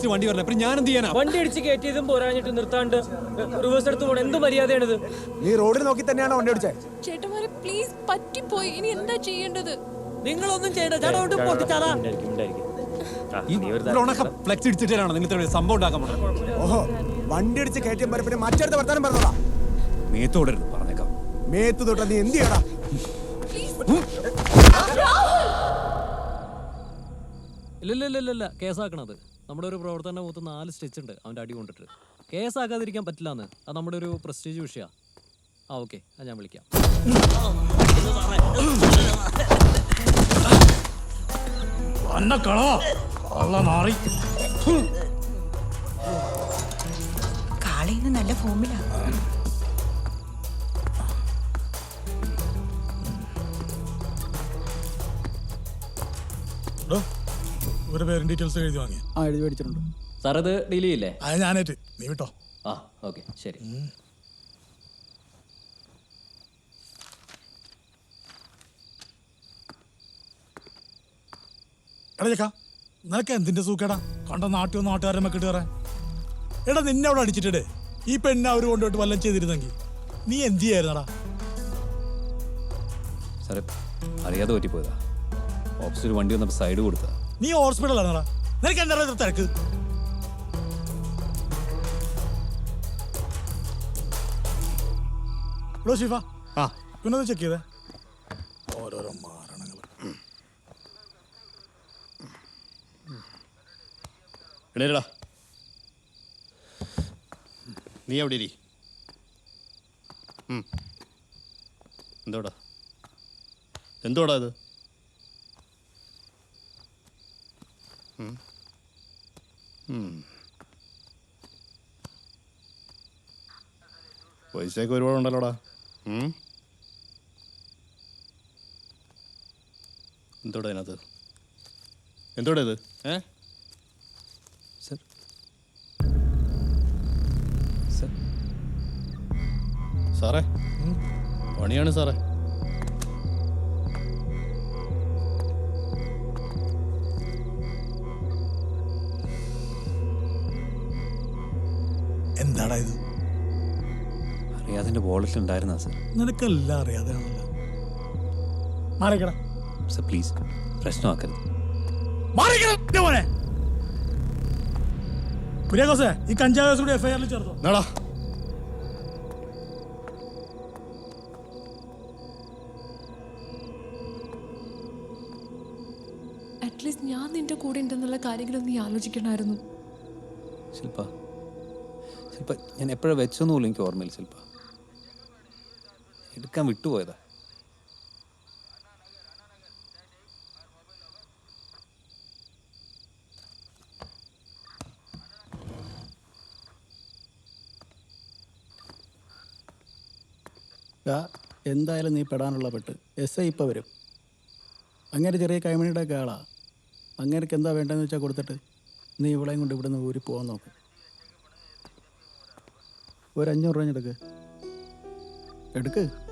Opposite വണ്ടി വരണം പിന്നെ ഞാൻ എന്ത് ചെയ്യാനാ? വണ്ടി അടിച്ച് കയറ്റിയതും പോരാഞ്ഞിട്ട് നിർത്താണ്ട് റിവേഴ്സ് എടുത്ത് പോകണം എന്ത് മര്യാദയാണിത്? നീ റോഡിൽ നോക്കി തന്നെയാണോ വണ്ടി ഓടിച്ചേ? ചേട്ടന്മാരെ പ്ലീസ് പറ്റിപ്പോയി. ഇനി എന്താ ചെയ്യേണ്ടത്? നിങ്ങളൊന്നും ചെയ്യണ്ട. ഫ്ലെക്സ് ഇടിച്ചിട്ടാണോ നിങ്ങൾ ഇത്ര സംഭവം ഉണ്ടാക്കാൻ ഓഹോ വണ്ടി അടിച്ച് കയറ്റിയ പിന്നെ മറ്റടുത്ത വർത്താനം മേത്തോടരുത് പറഞ്ഞേക്കാം. മേത്ത് തൊട്ട നീ എന്ത് ചെയ്യടാ? ഇല്ല ഇല്ല ഇല്ല ഇല്ല ഇല്ല. കേസാക്കണത്. നമ്മുടെ ഒരു പ്രവർത്തന മുഖത്ത് നാല് സ്റ്റിച്ച് ഉണ്ട് അവന്റെ അടി കൊണ്ടിട്ട്. കേസാക്കാതിരിക്കാൻ പറ്റില്ലാന്ന്. അത് നമ്മുടെ ഒരു പ്രസ്റ്റീജ് വിഷയമാണ് ആ ഓക്കെ അത് ഞാൻ വിളിക്കാം. കാളിന്ന് നല്ല ഫോമിലാ. ഒരു പേരും ഡീറ്റെയിൽസ് എഴുതി വാങ്ങി. ആ എഴുതി മേടിച്ചിട്ടുണ്ട്. സാർ അത് ഡീൽ ചെയ്യില്ലേ? അത് ഞാനേറ്റ്. നീ വിട്ടോ. ആ ഓക്കെ ശരി. എടാ ചേക്കാ നിനക്ക് എന്തിന്റെ സൂക്കേടാ? കണ്ട നാട്ടിൽ നാട്ടുകാരെ മെക്കിട്ട് കയറാൻ. എടാ നിന്നെ അവിടെ അടിച്ചിട്ടേ ഈ പെണ്ണ അവർ കൊണ്ടുപോയിട്ട് വല്ലതും ചെയ്തിരുന്നെങ്കിൽ. നീ എന്ത് ചെയ്യായിരുന്നടാ? സാറേ അറിയാതെ പറ്റിപ്പോയതാ. ഓപ്പോസിറ്റ് വണ്ടി വന്നപ്പോൾ സൈഡ് കൊടുത്താ നീ ഹോസ്പിറ്റലാണ് നിനക്ക് എന്താ തിരക്ക്? ഹലോ ഷിഫ ആ. പിന്നെ ചെക്ക് ചെയ്തേ. ഓരോരോ മാരണങ്ങൾ എണീരടാ നീ എവിടെ ഇരി. എന്തോടാ? എന്തോടാ ഇത് ഉം. ഉം. പൈസയൊക്കെ ഒരുപാടുണ്ടല്ലോടാ ഉണ്ടല്ലോടാ. എന്തോടാ അതിനകത്ത് എന്തോടാ ഇത്? ഏ? സർ. സാറേ? പണിയാണ് സാറേ. എന്താടാ ഇത്? അറിയാതെ വോളറ്റിൽ ഉണ്ടായിരുന്ന ഉണ്ടായിരുന്നാ സർ. നിനക്കെല്ലാം അറിയാതെ മാറിക്കടാ. സർ പ്ലീസ് പ്രശ്നമാക്കരുത്. മാറിക്കടാ കുര്യാക്കോസേ ഈ കഞ്ചാവ് കൂടി എഫ്ഐആറിൽ ചേർത്തോ. എന്നാടാ അറ്റ്ലീസ്റ്റ് ഞാൻ നിന്റെ കൂടെ ഉണ്ടെന്നുള്ള കാര്യങ്ങളൊന്നും നീ ആലോചിക്കണമായിരുന്നു. ശില്പ ശില്പ ഞാൻ എപ്പോഴാണ് വെച്ചൊന്നും പോലും എനിക്ക് ഓർമ്മയില്ല ശില്പ എടുക്കാൻ വിട്ടുപോയതാ. എന്തായാലും നീ പെടാനുള്ള പെട്ട്. എസ് ഐ ഇപ്പം വരും. അങ്ങനെ ചെറിയ കൈമണിയുടെ ഒക്കെ ആളാ. അങ്ങനെയൊക്കെ എന്താ വേണ്ടതെന്ന് വെച്ചാൽ കൊടുത്തിട്ട് നീ ഇവളെയും കൊണ്ട് ഇവിടുന്ന് ഊരി പോകാൻ നോക്ക്. ഒരു അഞ്ഞൂറ് രൂപ എടുക്ക്. എടുക്ക്.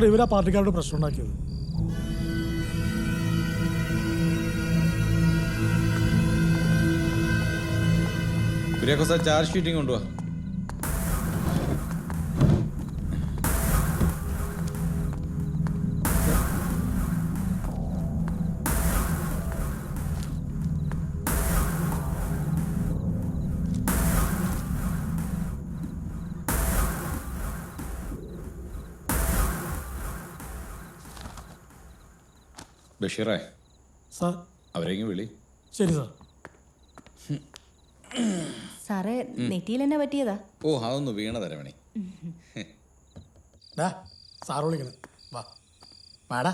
സാർ ഇവരാ പാർട്ടിക്കാരുടെ പ്രശ്നം ഉണ്ടാക്കിയത്. ഇവരെയൊക്കെ സാർ ചാർജ് ഷീറ്റിംഗ് കൊണ്ടുപോവാ ബഷീറേ. സാർ. അവരെങ്കിലും വിളി. ശരി സാർ. സാറേ നെറ്റിയിൽ എന്നെ പറ്റിയതാ? ഓ അതൊന്ന് വീണ തരവണി ഡാ സാറ് വിളിക്കണം. വാ. വാടാ.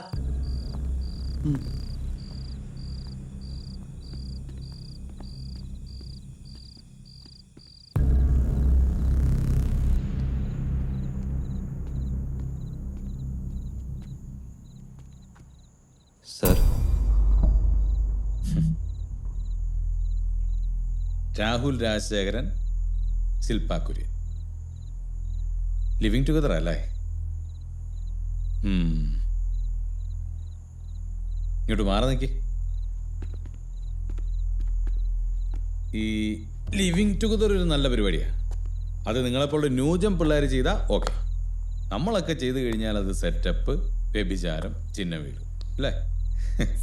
രാഹുൽ രാജശേഖരൻ ശില്പ കുര്യൻ. ലിവിങ് ടുഗദർ അല്ലേ. ഇങ്ങോട്ട് മാറി നിൽക്കി ഈ ലിവിങ് ടുഗദർ ഒരു നല്ല പരിപാടിയാണ് അത് നിങ്ങളെപ്പോലുള്ള ന്യൂജം പിള്ളേർ ചെയ്താൽ ഓക്കെ നമ്മളൊക്കെ ചെയ്തു കഴിഞ്ഞാൽ അത് സെറ്റപ്പ് വ്യഭിചാരം ചിഹ്ന വീട് അല്ലേ?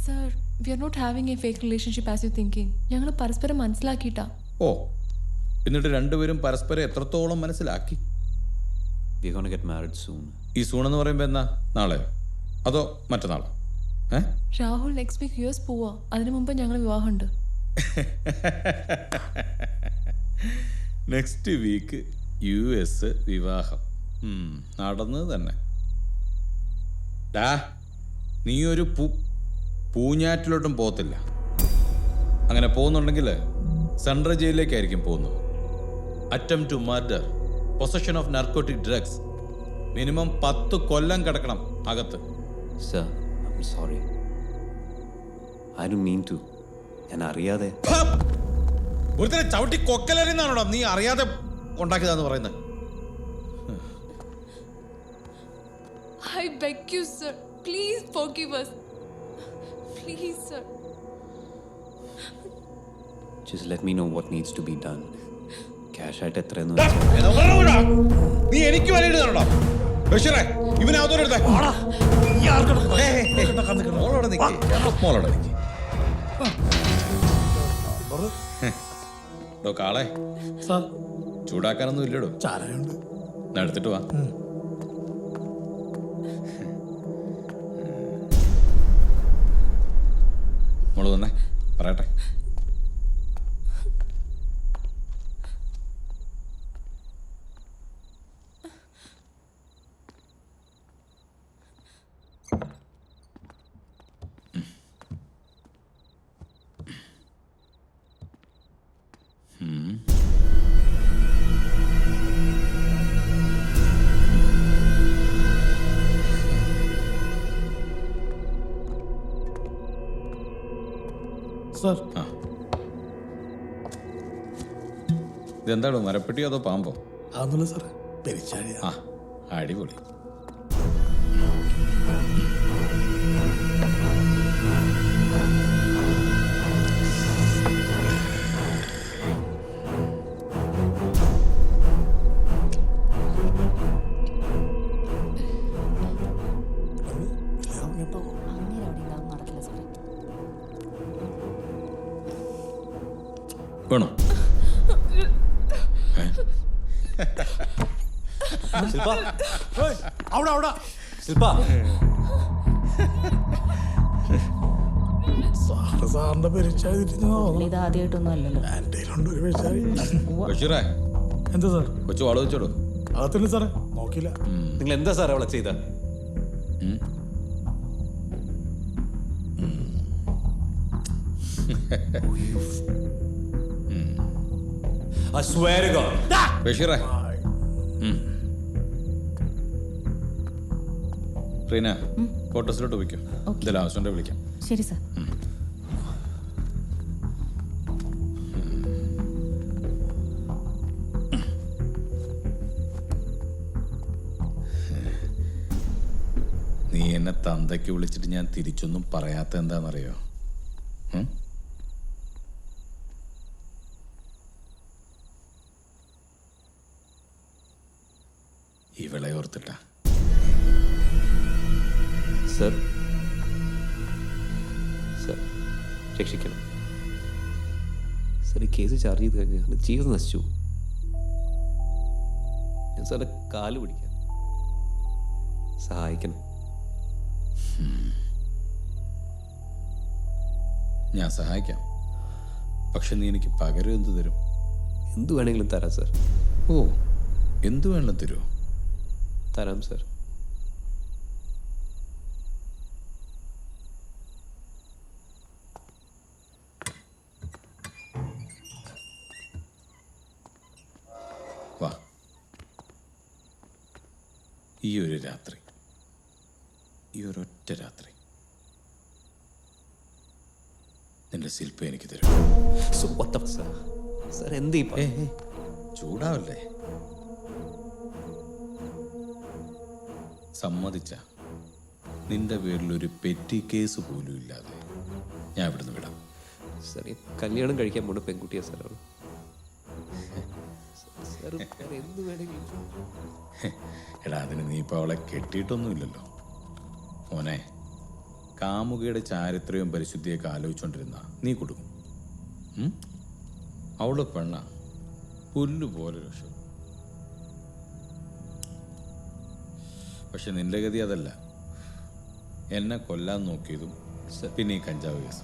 Sir we are not having a fake relationship as you thinking ഞങ്ങൾ പരസ്പരം മനസ്സിലാക്കിയിട്ടാ. ഓ എന്നിട്ട് രണ്ടുപേരും പരസ്പരം എത്രത്തോളം മനസ്സിലാക്കി? We gonna get married soon ഈ സൂണെന്ന് പറയുമ്പോൾ എന്നാ? നാളെ? അതോ മറ്റന്നാളോ? രാഹുൽ നെക്സ്റ്റ് വീക്ക് യു എസ് പോവാ. അതിനു മുമ്പ് ഞങ്ങൾ വിവാഹമുണ്ട്. നെക്സ്റ്റ് വീക്ക് യു എസ് വിവാഹം. ഉം, നടന്നത് തന്നെ. ഡാ നീ ഒരു പൂ പൂഞ്ഞാറ്റിലോട്ടും പോത്തില്ല അങ്ങനെ പോകുന്നുണ്ടെങ്കിൽ സെൻട്രൽ ജയിലിലേക്കായിരിക്കും പോകുന്നത്. Attempt to murder possession of narcotic drugs minimum പത്ത് കൊല്ലം കിടക്കണം അകത്ത്. Sir sorry I do mean to ഞാൻ അറിയാതെ ഒരുത്തരെ ചവിട്ടി കൊക്കലറിന്നാണോടാ നീ അറിയാതെ ഉണ്ടാക്കിയതാന്ന് പറയുന്നത്? I beg you, sir. Please forgive us. Please, sir just let me know what needs to be done cash ആയിട്ട് എത്രയെന്ന് നീ എനിക്ക് വരയിടുന്നുണ്ടോ ബഷീറേ ഇവനകത്തോടെ മോളോടെ നിക്ക്. മോളോടെ നിക്ക്. ഡോ കാളെ. ചൂടാക്കാനൊന്നും ഇല്ലടോ. ചാരയുണ്ട്. എടുത്തിട്ട് വാ. മോൾ തന്നെ പറയട്ടെ. സാർ. ഇതെന്താണോ മരപ്പെട്ടിയോ അതോ പാമ്പോ? അതൊന്നുമില്ല സാറേ. പെരിച്ചാഴിയാ. ആ അടിപൊളി. വേണോ? അവിടെ അവിടെ. ശില്പ സാറ് സാറിന്റെ എന്താ സാർ കൊച്ചു വാൾ വെച്ചോടോ അകത്തുണ്ട് സാറേ. നോക്കിയില്ല. നിങ്ങൾ എന്താ സാർ അവളെ ചെയ്ത? I swear to God. ബഷീറേ. ഉം. റീന ക്വാർട്ടേഴ്സിലോട്ട് ആവശ്യമുണ്ടെ വിളിക്കാം. ശരി സാർ. നീ എന്നെ തന്തയ്ക്ക് വിളിച്ചിട്ട് ഞാൻ തിരിച്ചൊന്നും പറയാത്ത എന്താണെന്നറിയോ? ഉം? ഓർത്തിട്ടാ. സർ. സർ രക്ഷിക്കണം. സർ ഈ കേസ് ചാർജ് ചെയ്ത് കഴിഞ്ഞാൽ ജീവിതം നശിച്ചു ഞാൻ സാറിന്റെ കാൽ പിടിക്കാം. സഹായിക്കണം. ഞാൻ സഹായിക്കാം. പക്ഷെ നീ എനിക്ക് പകരം എന്ത് തരും? എന്ത് വേണമെങ്കിലും തരാം സർ. ഓ എന്തു വേണമെങ്കിലും തരുമോ തരാം സർ വാ. ഈ ഒരു രാത്രി. ഈ ഒരൊറ്റ രാത്രി. നിന്റെ ശില്പ എനിക്ക് തരും. സർ എന്ത് ചൂടാവല്ലേ? സമ്മതിച്ച. നിന്റെ പേരിൽ ഒരു പെറ്റി കേസ് പോലും ഇല്ലാതെ ഞാൻ ഇവിടുന്ന് വിടാം. സാർ ഈ കല്യാണം കഴിക്കാൻ പോണ പെൺകുട്ടിയാ വേണമെങ്കിലും എടാ അതിന് നീ ഇപ്പോൾ അവളെ കെട്ടിയിട്ടൊന്നുമില്ലല്ലോ. മോനെ കാമുകയുടെ ചാരിത്രവും പരിശുദ്ധിയൊക്കെ ആലോചിച്ചുകൊണ്ടിരുന്ന നീ കൊടുക്കും. അവളുടെ അവൾ പെണ്ണ പുല്ല് പോലെ പക്ഷെ നിന്റെ ഗതി അതല്ല. എന്നെ കൊല്ലാൻ നോക്കിയതും പിന്നെ ഈ കഞ്ചാവ് കേസ്.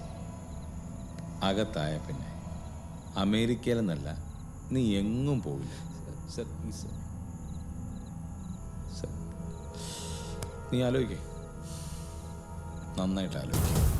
അകത്തായ പിന്നെ അമേരിക്കയിലെന്നല്ല നീ എങ്ങും പോവില്ല. നീ ആലോചിക്കേ. നന്നായിട്ട് ആലോചിക്കും.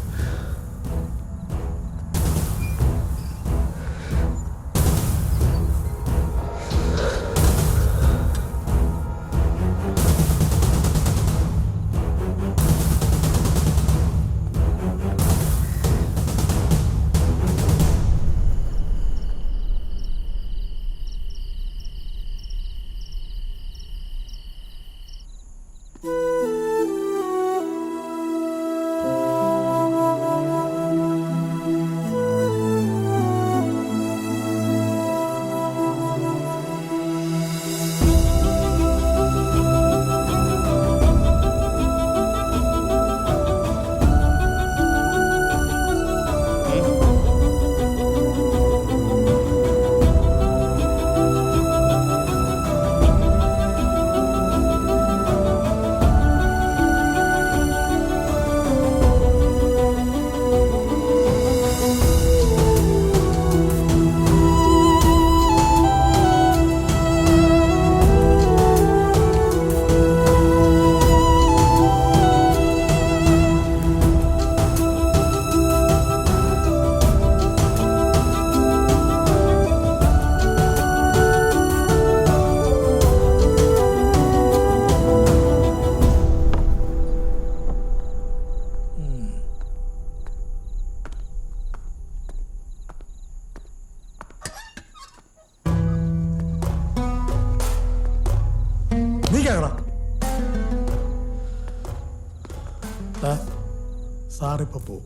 സാറിപ്പോ പോവും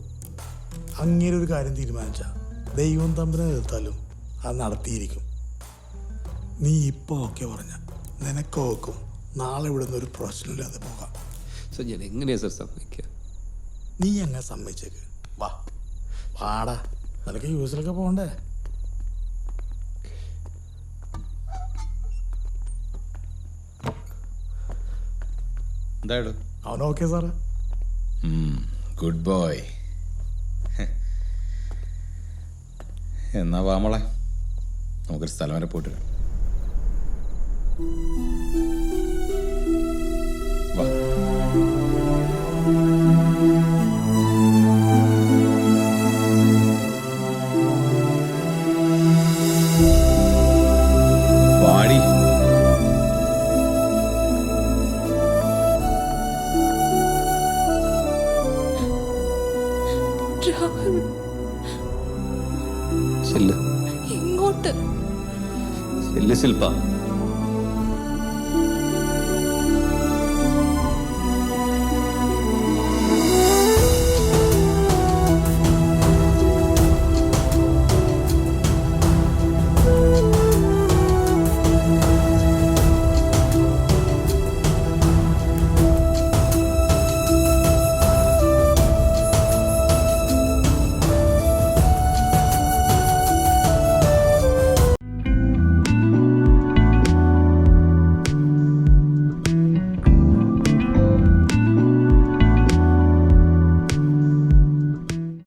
അങ്ങനെ ഒരു കാര്യം തീരുമാനിച്ച ദൈവം തമ്പിനെ എതിർത്താലും അത് നടത്തിയിരിക്കും. നീ ഇപ്പോ ഒക്കെ പറഞ്ഞ. നിനക്കോക്കും. നാളെ നാളെ ഇവിടുന്ന് ഒരു പ്രശ്നമില്ലാതെ പോകാം. സർ ഞാൻ എങ്ങനെയാ സർ സമ്മതിക്കുക? നീ അങ്ങനെ സമ്മതിച്ചേക്ക്? വാ. വാടാ. നിനക്ക് യൂസിലൊക്കെ പോകണ്ടേ എന്തായാലും അവൻ ഓക്കെ സാറേ? ഗുഡ് ബോയ് എന്നാ വാമളെ നമുക്കൊരു സ്ഥലം വരെ പോയിട്ട് ചെല്ല് ഇങ്ങോട്ട് ചെല്ല് ശില്പ